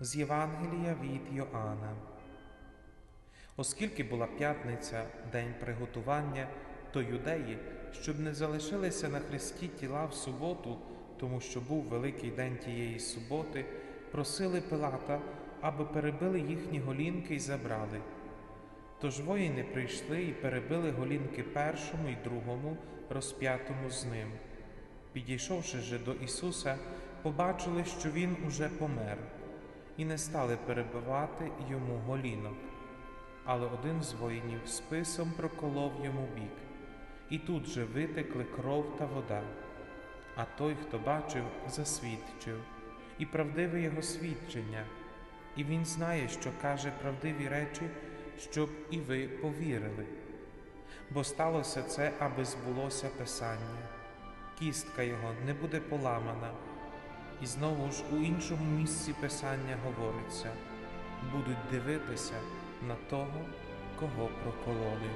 З Євангелія від Йоанна. Оскільки була п'ятниця, день приготування, то юдеї, щоб не залишилися на хресті тіла в суботу, тому що був великий день тієї суботи, просили Пилата, аби перебили їхні голінки і забрали. Тож воїни прийшли і перебили голінки першому і другому, розп'ятому з ним. Підійшовши же до Ісуса, побачили, що Він уже помер, і не стали перебивати йому голінок. Але один з воїнів списом проколов йому бік, і тут же витекли кров та вода. А той, хто бачив, засвідчив, і правдиве його свідчення, і він знає, що каже правдиві речі, щоб і ви повірили. Бо сталося це, аби збулося Писання. Кістка його не буде поламана. І знову ж у іншому місці Писання говориться: будуть дивитися на того, кого прокололи.